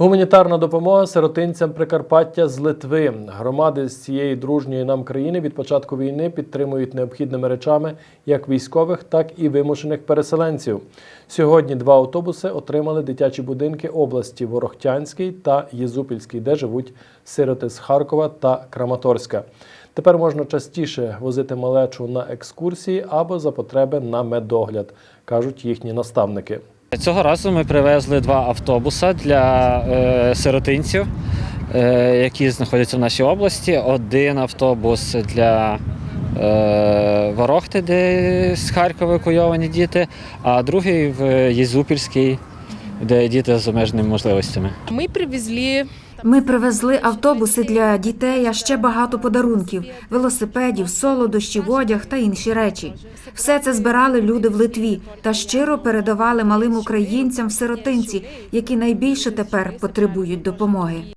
Гуманітарна допомога сиротинцям Прикарпаття з Литви. Громади з цієї дружньої нам країни від початку війни підтримують необхідними речами як військових, так і вимушених переселенців. Сьогодні два автобуси отримали дитячі будинки області Ворохтянський та Єзупільський, де живуть сироти з Харкова та Краматорська. Тепер можна частіше возити малечу на екскурсії або за потреби на медогляд, кажуть їхні наставники. Цього разу ми привезли два автобуса для е, сиротинців, е, які знаходяться в нашій області. Один автобус для е, Ворохти, де з Харкова евакуйовані діти, а другий в Єзупільський, де діти з обмеженими можливостями. Ми привезли Ми привезли автобуси для дітей, а ще багато подарунків, велосипедів, солодощів, одяг та інші речі. Все це збирали люди в Литві та щиро передавали малим українцям в сиротинці, які найбільше тепер потребують допомоги.